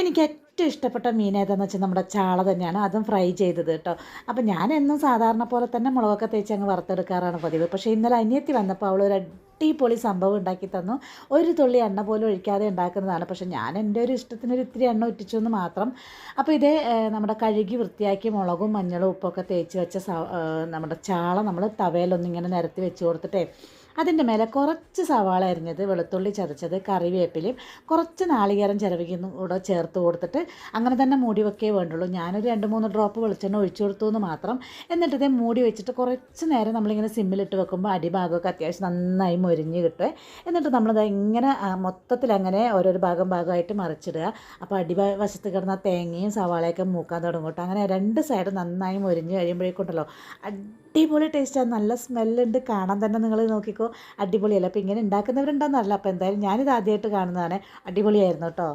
എനിക്ക് ഏറ്റവും ഇഷ്ടപ്പെട്ട മീൻ ഏതാണെന്ന് വെച്ചാൽ നമ്മുടെ ചാള തന്നെയാണ്. അതും ഫ്രൈ ചെയ്തത് കേട്ടോ. അപ്പോൾ ഞാൻ എന്നും സാധാരണ പോലെ തന്നെ മുളകൊക്കെ തേച്ച് അങ്ങ് വറുത്തെടുക്കാറാണ് പതിവ്. പക്ഷേ ഇന്നലെ അനിയത്തി വന്നപ്പോൾ അവൾ ഒരു അടിപൊളി സംഭവം ഉണ്ടാക്കി തന്നു. ഒരു തുള്ളി എണ്ണ പോലും ഒഴിക്കാതെ ഉണ്ടാക്കുന്നതാണ്. പക്ഷേ ഞാൻ എന്റെ ഒരു ഇഷ്ടത്തിന് ഒരു ഇത്തിരി എണ്ണ ഒറ്റിച്ചു എന്ന് മാത്രം. അപ്പോൾ ഇതേ നമ്മുടെ കഴുകി വൃത്തിയാക്കി മുളകും മഞ്ഞളും ഉപ്പൊക്കെ തേച്ച് വെച്ച നമ്മുടെ ചാള നമ്മൾ തവയിലൊന്നിങ്ങനെ നിരത്തി വെച്ച് കൊടുത്തിട്ടേ അതിന്റെ മേലെ കുറച്ച് സവാള അരിഞ്ഞത് വെളുത്തുള്ളി ചതച്ചത് കറിവേപ്പിലയും കുറച്ച് നാളികേരം ചിരവിക്കുന്നു കൂടെ ചേർത്ത് കൊടുത്തിട്ട് അങ്ങനെ തന്നെ മൂടി വെക്കേ വേണ്ടുള്ളൂ. ഞാനൊരു രണ്ട് മൂന്ന് ഡ്രോപ്പ് വെളിച്ചെണ്ണ ഒഴിച്ചു കൊടുത്തു എന്ന് മാത്രം. എന്നിട്ട് ഇതേ മൂടി വെച്ചിട്ട് കുറച്ച് നേരം നമ്മളിങ്ങനെ സിമ്മിലിട്ട് വെക്കുമ്പോൾ അടിഭാഗമൊക്കെ അത്യാവശ്യം നന്നായി മൊരിഞ്ഞ് കിട്ടുക എന്നിട്ട് നമ്മളിത് ഇങ്ങനെ മൊത്തത്തിൽ അങ്ങനെ ഓരോരോ ഭാഗം ഭാഗമായിട്ട് മറിച്ചിടുക. അപ്പോൾ അടിവശത്ത് കിടന്ന തേങ്ങയും സവാളയൊക്കെ മൂക്കാൻ തുടങ്ങും അങ്ങനെ രണ്ട് സൈഡ് നന്നായി മൊരിഞ്ഞ് കഴിയുമ്പോഴേക്കുണ്ടല്ലോ. അടിപൊളി ടേസ്റ്റാണ് നല്ല സ്മെല്ലുണ്ട് കാണാൻ തന്നെ നിങ്ങൾ നോക്കിക്കോ. അടിപൊളിയല്ല? അപ്പോൾ ഇങ്ങനെ ഉണ്ടാക്കുന്നവരുണ്ടോയെന്നറിയില്ല അപ്പോൾ എന്തായാലും ഞാനിത് ആദ്യമായിട്ട് കാണുന്നതാണ്. അടിപൊളിയായിരുന്നു കേട്ടോ.